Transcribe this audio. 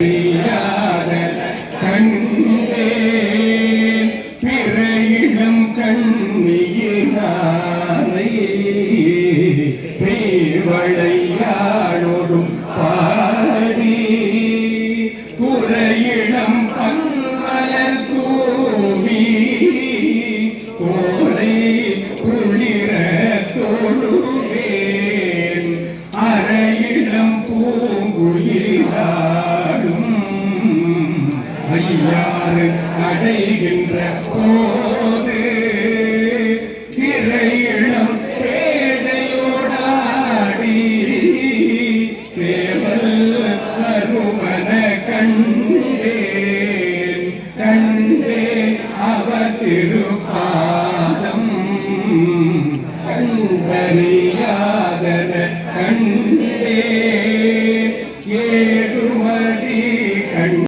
அறியாத கண்டேன் பிற இளம் கண்ணியினாரை பேவளையாளோடும் பாடி புறையிடம் பன்மலர் தூவி கோலை குளிர தொழுவேன். அரையிடம் பூங்குயிலாடும் ஆறு அடைகின்ற போது சிறை இளம் பேதையோடாடி சேவல் அருமன கண்டேன் கண்டே அவ திருபாதம் கண்டறியாதன கண்டே.